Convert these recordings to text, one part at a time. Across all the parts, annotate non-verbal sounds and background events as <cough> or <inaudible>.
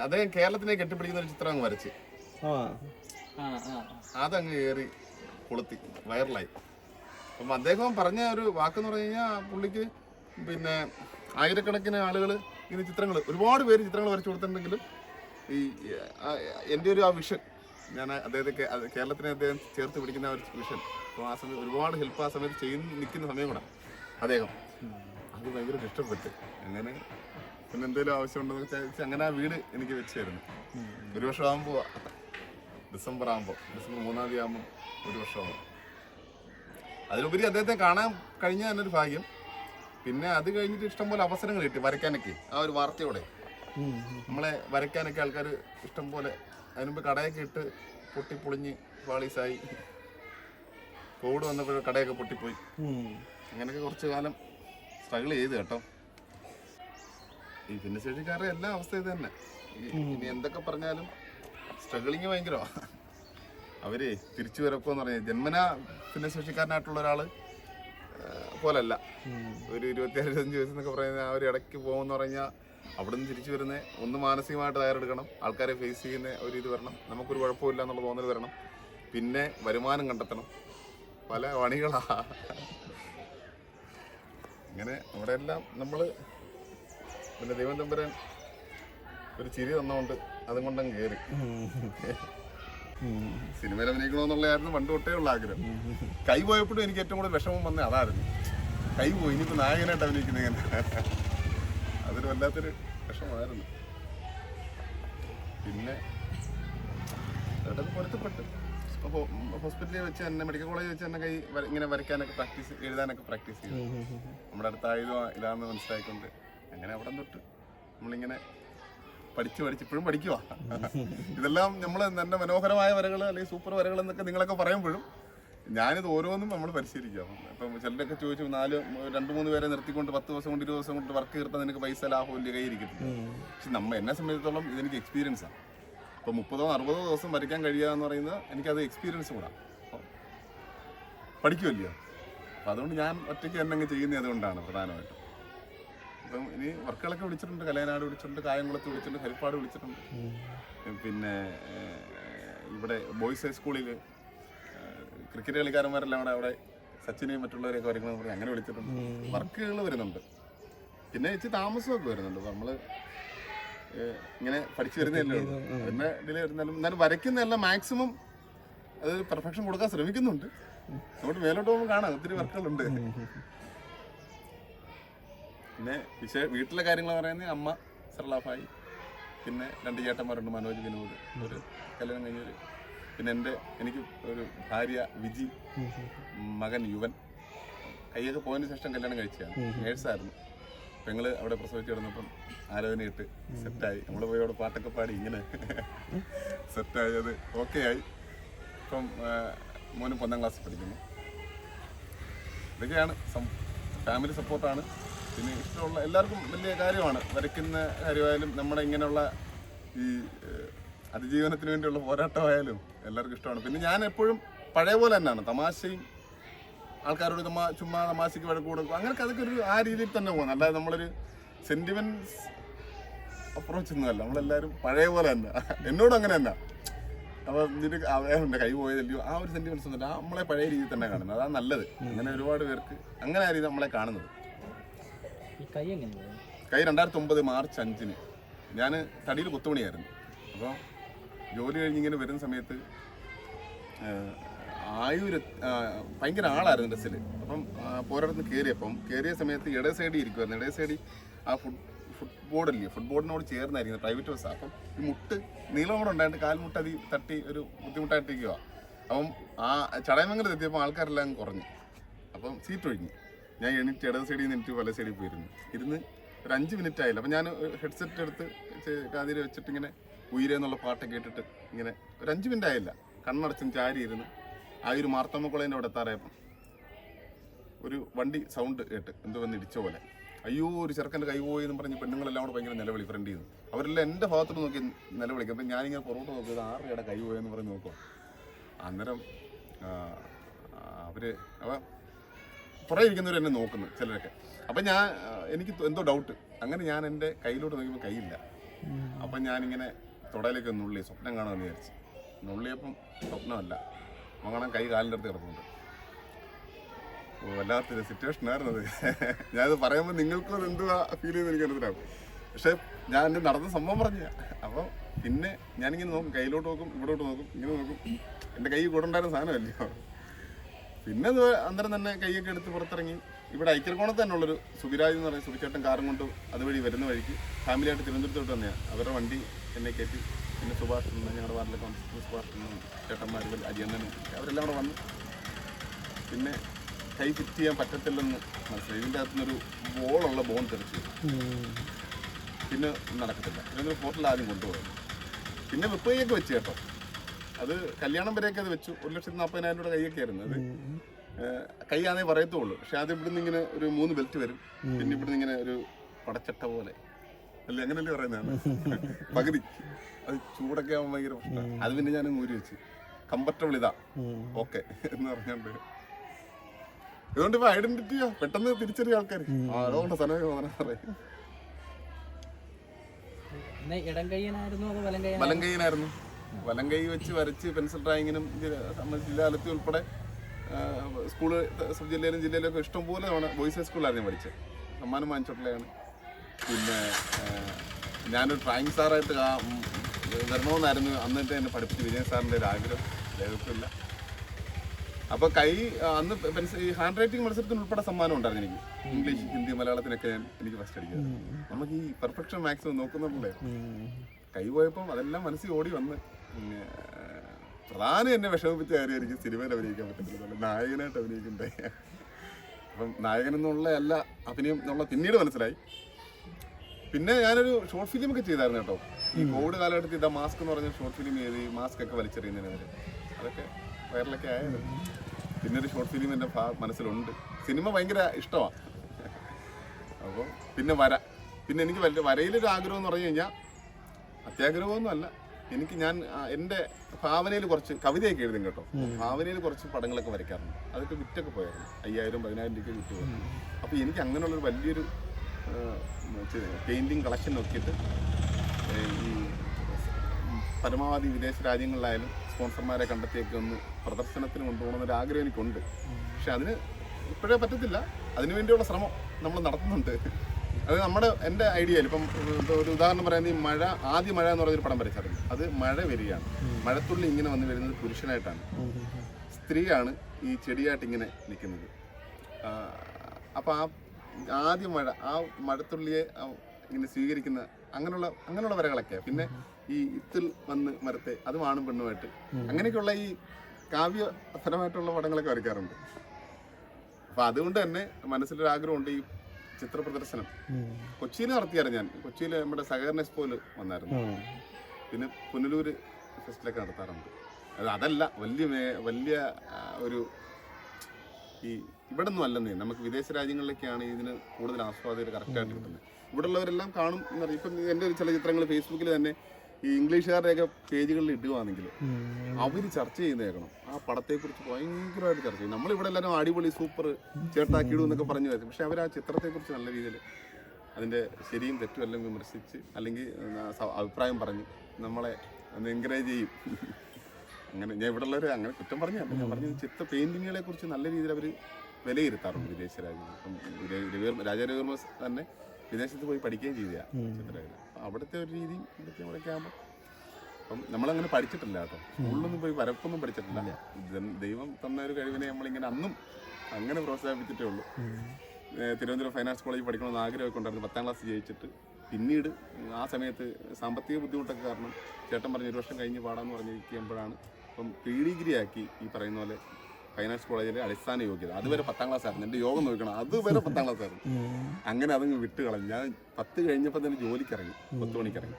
അദ്ദേഹം കേരളത്തിനെ കെട്ടിപ്പിടിക്കുന്ന ഒരു ചിത്രം അങ്ങ് വരച്ച്. ആ. ആ ആ അതങ്ങ് കയറി കൊളുത്തി വൈറലായി. അപ്പം അദ്ദേഹം പറഞ്ഞ ഒരു വാക്കെന്ന് പറഞ്ഞു കഴിഞ്ഞാൽ പുള്ളിക്ക് പിന്നെ ആയിരക്കണക്കിന് ആളുകൾ ഇങ്ങനെ ചിത്രങ്ങൾ ഒരുപാട് പേര് ചിത്രങ്ങൾ വരച്ചു കൊടുത്തിട്ടുണ്ടെങ്കിലും ഈ എന്റെ ഒരു ആ വിഷൻ ഞാൻ അദ്ദേഹത്തെ കേരളത്തിനെ അദ്ദേഹം ചേർത്ത് പിടിക്കുന്ന ഒരു വിഷൻ അപ്പോൾ ആ സമയത്ത് ഒരുപാട് ഹെൽപ്പ് ആ സമയത്ത് ചെയ്യുന്ന നിൽക്കുന്ന സമയം കൂടെ അദ്ദേഹം. അത് ഭയങ്കര ഇഷ്ടപ്പെട്ട് അങ്ങനെ പിന്നെ എന്തെങ്കിലും ആവശ്യമുണ്ടെന്ന് വെച്ചാൽ അങ്ങനെ ആ വീട് എനിക്ക് വെച്ച് തരുന്നു ഒരു വർഷം ആകുമ്പോൾ ഡിസംബർ ആകുമ്പോൾ ഡിസംബർ മൂന്നാം തീയതി ആകുമ്പോൾ ഒരു വർഷമാകും. അതിലുപരി അദ്ദേഹത്തെ കാണാൻ കഴിഞ്ഞ തന്നെ ഒരു ഭാഗ്യം. പിന്നെ അത് കഴിഞ്ഞിട്ട് ഇഷ്ടംപോലെ അവസരങ്ങൾ കിട്ടി വരയ്ക്കാനൊക്കെ ആ ഒരു വാർത്തയോടെ. നമ്മളെ വരയ്ക്കാനൊക്കെ ആൾക്കാർ ഇഷ്ടംപോലെ അതിനുമ്പ് കടയൊക്കെ ഇട്ട് പൊട്ടി പൊളിഞ്ഞ് പാളീസായി. കോവിഡ് വന്നപ്പോഴും കടയൊക്കെ പൊട്ടിപ്പോയി. അങ്ങനെയൊക്കെ കുറച്ച് കാലം സ്ട്രഗിൾ ചെയ്ത് കേട്ടോ. ഈ ഭിന്നശേഷിക്കാരുടെ എല്ലാ അവസ്ഥ ഇത് തന്നെ. ഇനി എന്തൊക്കെ പറഞ്ഞാലും സ്ട്രഗിളിങ് ഭയങ്കരമാണ് അവർ തിരിച്ചു വരപ്പോന്ന് പറഞ്ഞാൽ ജന്മന ഭിന്നശേഷിക്കാരനായിട്ടുള്ള ഒരാൾ പോലല്ല. ഒരു ഇരുപത്തിയാറ് ഇരുപത്തഞ്ച് വയസ്സ് എന്നൊക്കെ പറയുന്ന ആ ഒരു ഇടയ്ക്ക് പോകുമെന്ന് പറഞ്ഞാൽ അവിടെ നിന്ന് തിരിച്ചു വരുന്ന ഒന്ന് മാനസികമായിട്ട് തയ്യാറെടുക്കണം. ആൾക്കാരെ ഫേസ് ചെയ്യുന്ന ഒരു ഇത് വരണം. നമുക്കൊരു കുഴപ്പമില്ല എന്നുള്ള തോന്നൽ വരണം. പിന്നെ വരുമാനം കണ്ടെത്തണം. പല പണികളാ. ഇങ്ങനെ അവിടെ എല്ലാം നമ്മൾ പിന്നെ ദൈവം തമ്പുരാൻ ഒരു ചിരി തന്നുകൊണ്ട് അതും കൊണ്ടങ്ങ് കയറി ഉം. ഉം. സിനിമയിൽ അഭിനയിക്കണമെന്നുള്ളതായിരുന്നു പണ്ട് തൊട്ടേ ഉള്ള ആഗ്രഹം കൈ പോയപ്പോഴും എനിക്ക് ഏറ്റവും കൂടുതൽ വിഷമം വന്നേ അതായിരുന്നു കൈ പോയി ഇനിയിപ്പോൾ നായകനായിട്ട് അഭിനയിക്കുന്നത് ഇങ്ങനെ അതൊരു വല്ലാത്തൊരു വിഷമമായിരുന്നു പിന്നെ പൊരുത്തപ്പെട്ട് പൊരുത്തപ്പെട്ടു അപ്പോൾ ഹോസ്പിറ്റലിൽ വെച്ച് തന്നെ മെഡിക്കൽ കോളേജിൽ വെച്ച് തന്നെ കൈ ഇങ്ങനെ വരയ്ക്കാനൊക്കെ പ്രാക്ടീസ് എഴുതാനൊക്കെ പ്രാക്ടീസ് ചെയ്തു. നമ്മുടെ അടുത്തായതും ഇതാണെന്ന് മനസ്സിലായിക്കൊണ്ട് അങ്ങനെ അവിടെ തൊട്ട് നമ്മളിങ്ങനെ പഠിച്ച് പഠിച്ച് ഇപ്പോഴും പഠിക്കുക ഇതെല്ലാം നമ്മൾ നല്ല മനോഹരമായ വരകൾ അല്ലെങ്കിൽ സൂപ്പർ വരകൾ എന്നൊക്കെ നിങ്ങളൊക്കെ പറയുമ്പോഴും ഞാനിത് ഓരോന്നും നമ്മൾ പരിശീലിക്കുക ഇപ്പം ചിലരൊക്കെ ചോദിച്ചു നാല് രണ്ട് മൂന്ന് പേരെ നിർത്തിക്കൊണ്ട് പത്ത് ദിവസം കൊണ്ട് ഇരുപത് ദിവസം കൊണ്ട് വർക്ക് തീർത്താൽ നിനക്ക് പൈസ ലാഭം ഇല്ല കയ്യിരിക്കത്തില്ല പക്ഷെ നമ്മൾ എന്നെ സംബന്ധിച്ചിടത്തോളം ഇതെനിക്ക് എക്സ്പീരിയൻസാണ് അപ്പോൾ മുപ്പതോ അറുപതോ ദിവസം വരയ്ക്കാൻ കഴിയുക എന്ന് പറയുന്നത് എനിക്കത് എക്സ്പീരിയൻസ് കൂടാ. പഠിക്കുമല്ലോ അപ്പം അതുകൊണ്ട് ഞാൻ ഒറ്റയ്ക്ക് തന്നെ ചെയ്യുന്നത് അതുകൊണ്ടാണ് പ്രധാനമായിട്ടും. ഇപ്പം ഇനി വർക്കുകളൊക്കെ വിളിച്ചിട്ടുണ്ട് കലയനാട് വിളിച്ചിട്ടുണ്ട് കായംകുളത്ത് വിളിച്ചിട്ടുണ്ട് ഹരിപ്പാട് വിളിച്ചിട്ടുണ്ട്. പിന്നെ ഇവിടെ ബോയ്സ് ഹൈസ്കൂളിൽ ക്രിക്കറ്റ് കളിക്കാരന്മാരെല്ലാം അവിടെ അവിടെ സച്ചിനെയും മറ്റുള്ളവരെയൊക്കെ വരയ്ക്കണം പറഞ്ഞ് അങ്ങനെ വിളിച്ചിട്ടുണ്ട്. വർക്കുകൾ വരുന്നുണ്ട്. പിന്നെ ഇച്ചിരി താമസമൊക്കെ വരുന്നുണ്ട്. നമ്മൾ ഇങ്ങനെ പഠിച്ചു വരുന്നതല്ലേ പിന്നെ ഇതിൽ വരുന്നാലും എന്നാലും വരയ്ക്കുന്നതെല്ലാം മാക്സിമം അത് പെർഫെക്ഷൻ കൊടുക്കാൻ ശ്രമിക്കുന്നുണ്ട്. അതുകൊണ്ട് മേലോട്ട് പോകുമ്പോൾ കാണാം. ഒത്തിരി വർക്കുകളുണ്ട്. പിന്നെ വിശേ വീട്ടിലെ കാര്യങ്ങൾ പറയുന്നത് അമ്മ സർലാഫായി. പിന്നെ രണ്ട് ചേട്ടന്മാരുണ്ട് മനോജ് വിനോദ്. ഒരു കല്യാണം കഴിഞ്ഞൊരു പിന്നെ എന്റെ എനിക്ക് ഒരു ഭാര്യ വിജി മകൻ യുവൻ. കയ്യൊക്കെ പോയതിന് ശേഷം കല്യാണം കഴിച്ചതാണ്. നേഴ്സായിരുന്നു. പെങ്ങൾ അവിടെ പ്രസവിച്ച് കിടന്നപ്പം ആലോചനയിട്ട് സെറ്റായി. നമ്മൾ പോയി അവിടെ പാട്ടൊക്കെ പാടി ഇങ്ങനെ സെറ്റായി അത് ഓക്കെ ആയി ഇപ്പം മോനും പത്താം ക്ലാസ്സിൽ പഠിക്കുന്നു. ഇതൊക്കെയാണ് ഫാമിലി സപ്പോർട്ടാണ് പിന്നെ ഇഷ്ടമുള്ള എല്ലാവർക്കും വലിയ കാര്യമാണ്. വരയ്ക്കുന്ന കാര്യമായാലും നമ്മുടെ ഇങ്ങനെയുള്ള ഈ അതിജീവനത്തിന് വേണ്ടിയുള്ള പോരാട്ടമായാലും എല്ലാവർക്കും ഇഷ്ടമാണ്. പിന്നെ ഞാൻ എപ്പോഴും പഴയ പോലെ തന്നെയാണ്. തമാശയും ആൾക്കാരോട് തമാ ചുമ്മാ തമാശയ്ക്ക് വഴക്ക് കൊടുക്കും. അങ്ങനെയൊക്കെ അതൊക്കെ ഒരു ആ രീതിയിൽ തന്നെ പോകുന്നത് അല്ലാതെ നമ്മളൊരു സെന്റിമെന്റ്സ് അപ്രോച്ച് ഒന്നുമല്ല നമ്മളെല്ലാവരും പഴയ പോലെ തന്നെ. എന്നോടും അങ്ങനെ തന്നെ. അപ്പം നിനക്ക് അവന്റെ കൈ പോയതല്ലയോ ആ ഒരു സെന്റിമെന്റ്സ് ഒന്നുമില്ല. നമ്മളെ പഴയ രീതിയിൽ തന്നെ കാണുന്നത്. അതാണ് നല്ലത്. അങ്ങനെ ഒരുപാട് പേർക്ക് അങ്ങനെ ആ രീതി നമ്മളെ കാണുന്നത്. കൈ രണ്ടായിരത്തി ഒമ്പത് മാർച്ച് അഞ്ചിന്. ഞാൻ തടിയിൽ കുത്തുമണിയായിരുന്നു അപ്പോൾ ജോലി കഴിഞ്ഞിങ്ങനെ വരുന്ന സമയത്ത് ആയൂര് ഭയങ്കര ആളായിരുന്നു ഡ്രസ്സിൽ അപ്പം പോരാടുന്ന് കയറിയപ്പം കയറിയ സമയത്ത് ഇട സൈഡിൽ ഇരിക്കുമായിരുന്നു ഇടേ സൈഡിൽ ആ ഫുട് ഫുട്ബോർഡല്ലേ ഫുട്ബോർഡിനോട് ചേർന്നായിരിക്കും പ്രൈവറ്റ് ബസ്സാണ് അപ്പം ഈ മുട്ട് നീളം കൂടെ ഉണ്ടായിട്ട് കാൽമുട്ട് അതി തട്ടി ഒരു ബുദ്ധിമുട്ടായിട്ടിരിക്കുക അപ്പം ആ ചടയമംഗലത്ത് എത്തിയപ്പോൾ ആൾക്കാരെല്ലാം കുറഞ്ഞു. അപ്പം സീറ്റ് ഒഴിഞ്ഞു. ഞാൻ എണീറ്റ് ഇടത് സൈഡിൽ നിന്ന് എനിക്ക് വല സൈഡിൽ പോയിരുന്നു. ഇരുന്ന് ഒരു അഞ്ച് മിനിറ്റ് ആയില്ല. അപ്പം ഞാൻ ഹെഡ്സെറ്റ് എടുത്ത് കാതിൽ വെച്ചിട്ട് ഇങ്ങനെ ഉയരെന്നുള്ള പാട്ട് കേട്ടിട്ട് ഇങ്ങനെ ഒരു അഞ്ച് മിനിറ്റ് ആയില്ല. കണ്ണടച്ചും ചാരി ഇരുന്ന് ആ ഒരു മാർത്തമ്മ കുളേന്റെ അവിടെ എത്താറായപ്പം ഒരു വണ്ടി സൗണ്ട് കേട്ട് എന്തോ വന്ന് ഇടിച്ച പോലെ. അയ്യോ ഒരു ചെറുക്കന്റെ കൈ പോയി എന്ന് പറഞ്ഞ് പെണ്ണുങ്ങളെല്ലാം കൂടെ ഭയങ്കര നിലവിളി ഫ്രണ്ട് ചെയ്തു. അവരെല്ലാം എന്റെ ഭാഗത്തോട്ട് നോക്കി നിലവിളിക്കും. അപ്പം ഞാനിങ്ങനെ പുറത്ത് നോക്കിയത് ആരുടെയുടെ കൈ പോയെന്ന് പറഞ്ഞ് നോക്കുക അന്നേരം അവർ അപ്പം പുറകെ ഇരിക്കുന്നവർ എന്നെ നോക്കുന്നു ചിലരൊക്കെ. അപ്പം ഞാൻ എനിക്ക് എന്തോ ഡൗട്ട് അങ്ങനെ ഞാൻ എന്റെ കയ്യിലോട്ട് നോക്കിയപ്പോൾ കൈയില്ല അപ്പം ഞാനിങ്ങനെ തുടയിലേക്ക് നുള്ളി സ്വപ്നം കാണാൻ വിചാരിച്ചു. നുള്ളിയപ്പം സ്വപ്നമല്ല. മകണം കൈ കാലിന്റെ അടുത്ത് കിടക്കുന്നുണ്ട് വല്ലാത്തൊരു സിറ്റുവേഷൻ ആയിരുന്നു അത് ഞാനത് പറയുമ്പോൾ നിങ്ങൾക്കും അത് എന്തുവാ ഫീൽ ചെയ്ത് എനിക്ക് മനസ്സിലാവും. പക്ഷെ ഞാൻ എന്റെ നടന്ന സംഭവം പറഞ്ഞ. അപ്പോൾ പിന്നെ ഞാനിങ്ങനെ നോക്കും കയ്യിലോട്ട് നോക്കും ഇവിടോട്ട് നോക്കും ഇങ്ങനെ നോക്കും. എന്റെ കൈ കൂടെ ഉണ്ടായിരുന്ന സാധനമല്ലയോ? പിന്നെ അത് അന്നേരം തന്നെ കൈയൊക്കെ എടുത്ത് പുറത്തിറങ്ങി. ഇവിടെ ഐക്യർകോണത്ത് തന്നെ ഉള്ളൊരു സുബിരാജ് എന്ന് പറയുന്ന സുബിച്ചേട്ടൻ കാറും കൊണ്ട് അതുവഴി വരുന്ന വഴിക്ക് ഫാമിലിയായിട്ട് തിരുവനന്തപുരത്തോട്ട് തന്നെയാണ് അവരുടെ വണ്ടി എന്നെ കയറ്റി പിന്നെ സുഭാഷ് ഞങ്ങളുടെ വാർഡിലെ കൗൺസിലർ സുഭാഷ് ചേട്ടന്മാർ അജിയണ്ണനും അവരെല്ലാം കൂടെ വന്നു. പിന്നെ കൈ ഫിറ്റ് ചെയ്യാൻ പറ്റത്തില്ലെന്ന് മനസ്സിലായി. ഇതിന്റെ അകത്തുനിന്നൊരു ബോളുള്ള ബോൺ തെറിച്ചു പിന്നെ നടക്കത്തില്ല. പിന്നെ ഹോട്ടലിൽ ആദ്യം കൊണ്ടുപോയത് പിന്നെ മുപ്പതിയൊക്കെ വെച്ച് കേട്ടോ. അത് കല്യാണം വരെയൊക്കെ അത് വെച്ചു. ഒരു ലക്ഷത്തി നാൽപ്പതിനായിരം രൂപയുടെ കൈയൊക്കെ ആയിരുന്നു അത്. കൈയാണേ പറയത്തുള്ളൂ. പക്ഷെ അത് ഇവിടുന്ന് ഇങ്ങനെ ഒരു മൂന്ന് ബെൽറ്റ് വരും. പിന്നെ ഇവിടുന്ന് ഇങ്ങനെ ഒരു പടച്ചട്ട പോലെ. അല്ല? അങ്ങനല്ലേ പറയുന്നതാണ് പകുതി. അത് ചൂടൊക്കെ ആവുമ്പോൾ ഭയങ്കര പ്രശ്നമാണ് അത് പിന്നെ ഞാൻ ഊരി വെച്ച്. കംഫർട്ടബിൾ ഇതാ. ഓക്കെ. എന്ന് പറഞ്ഞുകൊണ്ട് ഇതുകൊണ്ട് ഇപ്പൊ ഐഡന്റിറ്റിയോ പെട്ടെന്ന് തിരിച്ചറിയ ആൾക്കാർ അതുകൊണ്ട് കയ്യനായിരുന്നു വലം കൈയിനായിരുന്നു വലം കൈ വെച്ച് വരച്ച് പെൻസിൽ ഡ്രായിങ്ങിനും ജില്ലാലത്തി ഉൾപ്പെടെ സ്കൂൾ സ്കൂൾ സബ് ജില്ലയിലും ജില്ലയിലും ഒക്കെ ഇഷ്ടംപോലെ തവണ ബോയ്സ് ഹൈ സ്കൂളിലായിരുന്നു പഠിച്ചത്. സമ്മാനം വാങ്ങിച്ചിട്ടുള്ളതാണ് പിന്നെ ഞാനൊരു ഡ്രായിങ് സാറായിട്ട് വരണമെന്നായിരുന്നു അന്നിട്ട് എന്നെ പഠിപ്പിച്ച് വിജയൻ സാറിന്റെ ഒരു ആഗ്രഹം. ദൈവത്തില്ല. അപ്പോൾ കൈ അന്ന് പെൻസിൽ ഈ ഹാൻഡ് റൈറ്റിംഗ് മത്സരത്തിന് ഉൾപ്പെടെ സമ്മാനം ഉണ്ടായിരുന്നു എനിക്ക്. ഇംഗ്ലീഷ് ഹിന്ദി മലയാളത്തിനൊക്കെ ഞാൻ എനിക്ക് ഫസ്റ്റ് അടിക്കുന്നത് നമുക്ക് ഈ പെർഫെക്ഷൻ മാക്സിമം നോക്കുന്നുണ്ടല്ലേ കൈ പോയപ്പം അതെല്ലാം മനസ്സിൽ ഓടി വന്ന്. പ്രധാനം എന്നെ വിഷമിപ്പിച്ച കാര്യം എനിക്ക് സിനിമയിൽ അഭിനയിക്കാൻ പറ്റുന്നില്ല നായകനായിട്ട് അഭിനയിക്കണ്ടേ? അപ്പം നായകൻ എന്നുള്ള അല്ല അഭിനയം എന്നുള്ള പിന്നീട് മനസ്സിലായി. പിന്നെ ഞാനൊരു ഷോർട്ട് ഫിലിം ഒക്കെ ചെയ്തായിരുന്നു കേട്ടോ. ഈ കോവിഡ് കാലഘട്ടത്തിൽ ഇതാ മാസ്ക് എന്ന് പറഞ്ഞ ഷോർട്ട് ഫിലിം ചെയ്ത് ഈ മാസ്ക് ഒക്കെ വലിച്ചെറിയുന്നതിനെതിരെ അതൊക്കെ വൈറലൊക്കെ ആയത്. പിന്നെ ഒരു ഷോർട്ട് ഫിലിം എന്റെ മനസ്സിലുണ്ട്. സിനിമ ഭയങ്കര ഇഷ്ടമാണ് അപ്പോൾ പിന്നെ വര. പിന്നെ എനിക്ക് വലിയ വരയിലൊരു ആഗ്രഹം എന്ന് പറഞ്ഞു കഴിഞ്ഞാൽ അത്യാഗ്രഹമൊന്നും അല്ല എനിക്ക് ഞാൻ എന്റെ ഭാവനയിൽ കുറച്ച് കവിതയൊക്കെ എഴുതും കേട്ടോ. ഭാവനയിൽ കുറച്ച് പടങ്ങളൊക്കെ വരയ്ക്കാറുണ്ട്. അതൊക്കെ വിറ്റൊക്കെ പോയായിരുന്നു. അയ്യായിരം പതിനായിരം രൂപയ്ക്ക് വിറ്റ് പോയി. അപ്പോൾ എനിക്ക് അങ്ങനെയുള്ളൊരു വലിയൊരു പെയിന്റിങ് കളക്ഷൻ നോക്കിയിട്ട് ഈ പരമാവധി വിദേശ രാജ്യങ്ങളിലായാലും സ്പോൺസർമാരെ കണ്ടെത്തിയൊക്കെ ഒന്ന് പ്രദർശനത്തിന് കൊണ്ടുപോകണമെന്നൊരു ആഗ്രഹം എനിക്കുണ്ട്. പക്ഷെ അതിന് ഇപ്പോഴേ പറ്റത്തില്ല. അതിനു വേണ്ടിയുള്ള ശ്രമം നമ്മൾ നടത്തുന്നുണ്ട്. അത് നമ്മുടെ എന്റെ ഐഡിയയിൽ ഇപ്പം ഒരു ഉദാഹരണം പറയുന്നത് ഈ മഴ ആദ്യ മഴ എന്ന് പറഞ്ഞൊരു പടം വരച്ചായിരുന്നു അത് മഴ വരികയാണ്. മഴത്തുള്ളി ഇങ്ങനെ വന്ന് വരുന്നത് പുരുഷനായിട്ടാണ്. സ്ത്രീയാണ് ഈ ചെടിയായിട്ട് ഇങ്ങനെ നിൽക്കുന്നത്. അപ്പോൾ ആ ആദ്യ മഴ ആ മഴത്തുള്ളിയെ ഇങ്ങനെ സ്വീകരിക്കുന്ന അങ്ങനെയുള്ള അങ്ങനെയുള്ള വരകളൊക്കെ പിന്നെ ഈ ഇത്തിൽ വന്ന് മരത്തെ അത് ആണും പെണ്ണുമായിട്ട്. അങ്ങനെയൊക്കെയുള്ള ഈ കാവ്യപരമായിട്ടുള്ള പടങ്ങളൊക്കെ വരയ്ക്കാറുണ്ട്. അപ്പം അതുകൊണ്ട് തന്നെ മനസ്സിലൊരു ആഗ്രഹമുണ്ട് ഈ ചിത്ര പ്രദർശനം കൊച്ചിയിൽ നടത്തിയായിരുന്നു ഞാൻ. കൊച്ചിയിൽ നമ്മുടെ സഹകരണ എക്സ്പോയിൽ വന്നായിരുന്നു. പിന്നെ പുനലൂര് ഫെസ്റ്റിലൊക്കെ നടത്താറുണ്ട്. അത് അതല്ല വലിയ വലിയ ഒരു ഈ ഇവിടെ ഒന്നും അല്ലെന്നേ. നമുക്ക് വിദേശ രാജ്യങ്ങളിലൊക്കെയാണ് ഇതിന് കൂടുതൽ ആസ്വാദകർ കറക്റ്റായിട്ട് കിട്ടുന്നത്. ഇവിടെ ഉള്ളവരെല്ലാം കാണും എന്നറിയാം. ഇപ്പം എന്റെ ചില ചിത്രങ്ങൾ ഫേസ്ബുക്കിൽ തന്നെ ഈ ഇംഗ്ലീഷുകാരുടെയൊക്കെ പേജുകളിൽ ഇടുകയാണെങ്കിൽ അവർ ചർച്ച ചെയ്യുന്നേക്കണം ആ പടത്തെക്കുറിച്ച് ഭയങ്കരമായിട്ട് ചർച്ച ചെയ്യും. നമ്മളിവിടെ എല്ലാവരും അടിപൊളി സൂപ്പർ ചേട്ടാക്കിയിടും എന്നൊക്കെ പറഞ്ഞു വരും പക്ഷെ അവർ ആ ചിത്രത്തെക്കുറിച്ച് നല്ല രീതിയിൽ അതിന്റെ ശരിയും തെറ്റും എല്ലാം വിമർശിച്ച് അല്ലെങ്കിൽ അഭിപ്രായം പറഞ്ഞ് നമ്മളെ ഒന്ന് എൻകറേജ് ചെയ്യും. അങ്ങനെ ഞാൻ ഇവിടെ ഉള്ളവർ അങ്ങനെ കുറ്റം പറഞ്ഞല്ല ഞാൻ പറഞ്ഞ ചിത്ര പെയിന്റിങ്ങുകളെ കുറിച്ച് നല്ല രീതിയിൽ അവർ വിലയിരുത്താറുണ്ട് വിദേശ രാജ്യങ്ങൾ ഇപ്പം രവി- രാജാ രവിവർമ്മ തന്നെ വിദേശത്ത് പോയി പഠിക്കുകയും ചെയ്തതാണ് ചിത്രകല അവിടുത്തെ ഒരു രീതിയും ഇവിടുത്തെ കൂടെയൊക്കെ ആകുമ്പോൾ അപ്പം നമ്മളങ്ങനെ പഠിച്ചിട്ടില്ല കേട്ടോ. സ്കൂളിലൊന്നും പോയി വരപ്പൊന്നും പഠിച്ചിട്ടില്ല. ദൈവം തന്ന ഒരു കഴിവിനെ നമ്മളിങ്ങനെ അന്നും അങ്ങനെ പ്രോത്സാഹിപ്പിച്ചിട്ടേ ഉള്ളൂ. തിരുവനന്തപുരം തിരുവനന്തപുരം ഫൈനാൻസ് കോളേജിൽ പഠിക്കണമെന്ന് ആഗ്രഹമൊക്കെ ഉണ്ടായിരുന്നു. പത്താം ക്ലാസ് ജയിച്ചിട്ട് പിന്നീട് ആ സമയത്ത് സാമ്പത്തിക ബുദ്ധിമുട്ടൊക്കെ കാരണം ചേട്ടൻ പറഞ്ഞു ഒരു വർഷം കഴിഞ്ഞ് പാടാന്ന് പറഞ്ഞിരിക്കുമ്പോഴാണ് അപ്പം പ്രീ ഡിഗ്രി ആക്കി ഈ പറയുന്ന പോലെ ഫൈനാൻസ് കോളേജിലെ അടിസ്ഥാന യോഗ്യത. അതുവരെ പത്താം ക്ലാസ് ആയിരുന്നു. എന്റെ യോഗം നോക്കണം. അതുവരെ പത്താം ക്ലാസ് ആയിരുന്നു. അങ്ങനെ അതങ്ങ് വിട്ട് കളഞ്ഞു ഞാൻ പത്ത് കഴിഞ്ഞപ്പോൾ തന്നെ ജോലിക്ക് ഇറങ്ങി. പത്ത് മണിക്ക് ഇറങ്ങി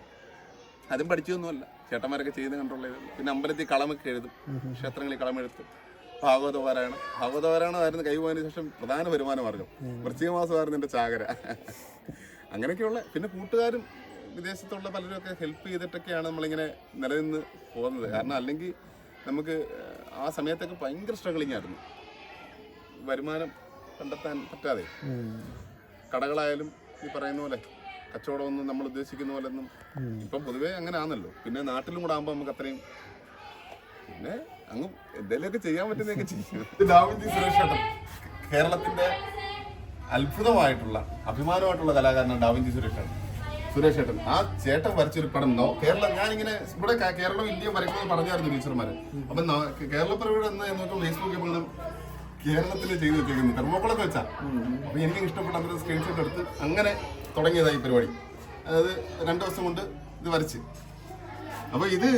അതും പഠിച്ചൊന്നുമല്ല. ചേട്ടന്മാരൊക്കെ ചെയ്ത് കണ്ടുള്ള പിന്നെ അമ്പലത്തിൽ കളമൊക്കെ എഴുതും. ക്ഷേത്രങ്ങളിൽ കളമെഴുത്തും. ഭാഗവത പാരായണം ഭാഗവത പാരായണമായിരുന്നു കൈപോയതിനു ശേഷം പ്രധാന വരുമാന മാർഗം വൃശ്ചിക മാസമായിരുന്നു എന്റെ ചാകര. അങ്ങനെയൊക്കെയുള്ള. പിന്നെ കൂട്ടുകാരും വിദേശത്തുള്ള പലരും ഒക്കെ ഹെൽപ്പ് ചെയ്തിട്ടൊക്കെയാണ് നമ്മളിങ്ങനെ നിലനിന്ന് പോകുന്നത്. കാരണം അല്ലെങ്കിൽ നമുക്ക് ആ സമയത്തൊക്കെ ഭയങ്കര സ്ട്രഗിളിംഗ് ആയിരുന്നു. വരുമാനം കണ്ടെത്താൻ പറ്റാതെ. കടകളായാലും ഈ പറയുന്ന പോലെ കച്ചവടമൊന്നും നമ്മൾ ഉദ്ദേശിക്കുന്ന പോലെ ഒന്നും ഇപ്പം പൊതുവേ അങ്ങനെ ആണല്ലോ പിന്നെ നാട്ടിലും കൂടെ ആകുമ്പോൾ നമുക്ക് അത്രയും പിന്നെ അങ്ങ് എന്തെങ്കിലുമൊക്കെ ചെയ്യാൻ പറ്റുന്നതൊക്കെ ചെയ്യും. കേരളത്തിന്റെ അത്ഭുതമായിട്ടുള്ള അഭിമാനമായിട്ടുള്ള കലാകാരനാണ് ഡാവിഞ്ചി സുരേഷ് സുരേഷ് ചേട്ടൻ ആ ചേട്ടൻ വരച്ചൊരു പടം നോ കേരളം ഞാനിങ്ങനെ ഇവിടെ കേരളം ഇന്ത്യയും വരയ്ക്കുന്നത് പറഞ്ഞായിരുന്നു ടീച്ചർമാര്. അപ്പൊ കേരള കേരളപ്പിറവിയുടെ എന്ന് നോക്കുമ്പോൾ ഫേസ്ബുക്കിൽ പോകണം കേരളത്തിൽ ചെയ്തു വെച്ചേക്കുന്നത്. തെർമോക്കോളൊക്കെ വെച്ചാ. അപ്പൊ എനിക്ക് ഇഷ്ടപ്പെട്ട അന്നേരം സ്ക്രീൻഷോട്ട് എടുത്ത് അങ്ങനെ തുടങ്ങിയതായി പരിപാടി. അതായത് രണ്ടു ദിവസം കൊണ്ട് ഇത് വരച്ച്. അപ്പൊ ഇത്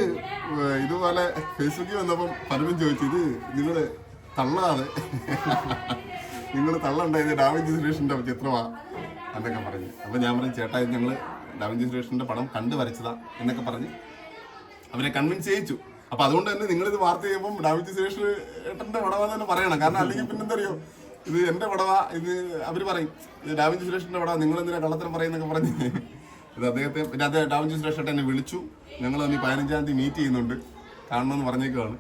ഇതുപോലെ ഫേസ്ബുക്കിൽ വന്നപ്പം പലരും ചോദിച്ചു ഇത് നിങ്ങൾ തള്ളാതെ <laughs> നിങ്ങൾ തള്ളണ്ടായത് ഡാമേജ് സുരേഷിന്റെ ചിത്രമാ എന്നൊക്കെ പറഞ്ഞു. അപ്പൊ ഞാൻ പറഞ്ഞു ചേട്ടാ ഞങ്ങൾ ഡാവിഞ്ചി സുരേഷിന്റെ പടം കണ്ടു വരച്ചതാ എന്നൊക്കെ പറഞ്ഞ് അവരെ കൺവിൻസ് ചെയ്യിച്ചു. അപ്പൊ അതുകൊണ്ട് തന്നെ നിങ്ങൾ ഇത് വാർത്ത ചെയ്യുമ്പോൾ ഡാവിഞ്ചി സുരേഷ് ഏട്ടന്റെ പടമാന്ന് തന്നെ പറയണം. കാരണം അല്ലെങ്കിൽ പിന്നെന്തറിയോ? ഇത് എന്റെ പടവാ ഇത് അവർ പറയും ഇത് ഡാവിഞ്ചി സുരേഷിന്റെ പടവാ നിങ്ങൾ എന്തിനാ കള്ളത്തരം പറയുന്നൊക്കെ പറഞ്ഞ് ഇത് അദ്ദേഹത്തെ പിന്നെ അദ്ദേഹം ഡാവിഞ്ചി സുരേഷ് ഏട്ടൻ എന്നെ വിളിച്ചു ഞങ്ങൾ ഈ പതിനഞ്ചാം തീയതി മീറ്റ് ചെയ്യുന്നുണ്ട്. കാണണമെന്ന് പറഞ്ഞേക്കുവാണ്.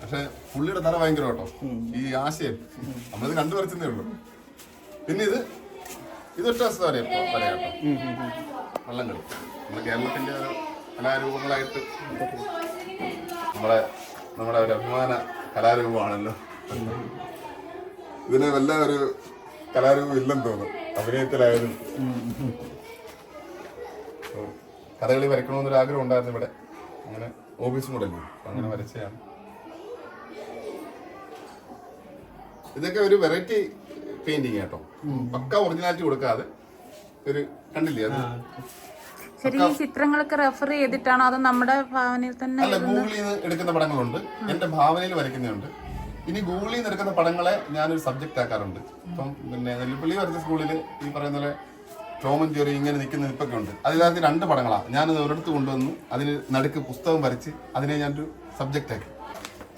പക്ഷെ പുള്ളിയുടെ തല ഭയങ്കര കേട്ടോ ഈ ആശയം. നമ്മളിത് കണ്ടുപറിച്ചതേ ഉള്ളൂ. പിന്നെ ഇത് ഇതൊറ്റ വസ്തു പറയാം. പറയാം. വള്ളംകളി നമ്മുടെ കേരളത്തിന്റെ ഒരു കലാരൂപങ്ങളായിട്ട് നമ്മളെ നമ്മുടെ ഒരു അഭിമാന കലാരൂപമാണല്ലോ. ഇതിന് വല്ല ഒരു കലാരൂപം ഇല്ലെന്ന് തോന്നുന്നു അഭിനയത്തിലായാലും. കഥകളി വരയ്ക്കണമെന്നൊരു ആഗ്രഹം ഉണ്ടായിരുന്നു ഇവിടെ. അങ്ങനെ ഓഫീസും കൂടെ അങ്ങനെ വരച്ചതാണ്. ഇതൊക്കെ ഒരു വെറൈറ്റി പെയിന്റിങ് കേട്ടോ പക്ക ഒറിജിനാലിറ്റി കൊടുക്കാതെ ഒരു കണ്ടില്ലേ അത്? ശരി ഈ ചിത്രങ്ങളൊക്കെ റെഫർ ചെയ്തിട്ടാണോ? അതോ നമ്മുടെ ഭാവനയിൽ തന്നെ അല്ല ഗൂഗിളിൽ നിന്ന് എടുക്കുന്ന പടങ്ങളുണ്ട്. എന്റെ ഭാവനയിൽ വരയ്ക്കുന്നുണ്ട് ഇനി ഗൂഗിളിൽ നിന്ന് എടുക്കുന്ന പടങ്ങളെ ഞാനൊരു സബ്ജക്റ്റ് ആക്കാറുണ്ട്. ഇപ്പം പിന്നെ നെല്ലിപ്പള്ളി വരച്ച സ്കൂളിൽ ഈ പറയുന്ന പോലെ ടോമൻ ജെറി ഇങ്ങനെ നിൽക്കുന്ന നിൽപ്പൊക്കെ ഉണ്ട്. അതിനകത്ത് രണ്ട് പടങ്ങളാണ് ഞാനത് ഒരിടത്ത് കൊണ്ടുവന്നു. അതിന് നടുക്ക് പുസ്തകം വരച്ച് അതിനെ ഞാനൊരു സബ്ജക്റ്റ് ആക്കി.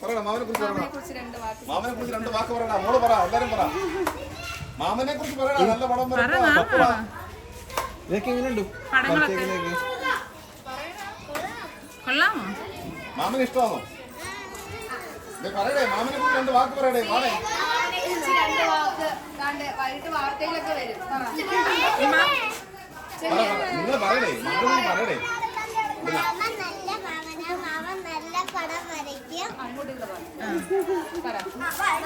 പറയണം മാമനെ കുറിച്ച് പറയണം മാമനെ കുറിച്ച് രണ്ട് വാക്ക് പറയണം. മോൾ പറ എല്ലാരും പറ. മാമനെ കുറിച്ച് പറയണം നല്ല പടം. ഇതൊക്കെ എങ്ങനെയുണ്ട്? കൊള്ളാമോ മാമന് ഇഷ്ടമാണോ ദേ പറയടേ മാമനെ കുറിച്ച് രണ്ട് വാക്ക് പറയടേ മാമേ. നിങ്ങൾ പറയടേ മാമനെ പറയടേ മാമ നല്ല പടം വരയ്ക്കും. മാമൻ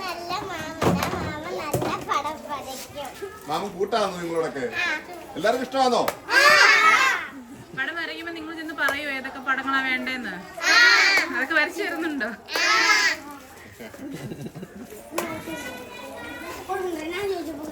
നല്ല മാമനാ മാമൻ കൂട്ടാണോ നിങ്ങളോടൊക്കെ. എല്ലാവർക്കും ഇഷ്ടമാണോ പടം വരയ്ക്കുമ്പോ നിങ്ങൾ ചെന്ന് പറയൂ ഏതൊക്കെ പടങ്ങളാ വേണ്ടേന്ന്. അതൊക്കെ വരച്ചു തരുന്നുണ്ടോ? ഞാൻ ചോദിച്ചപ്പോൾ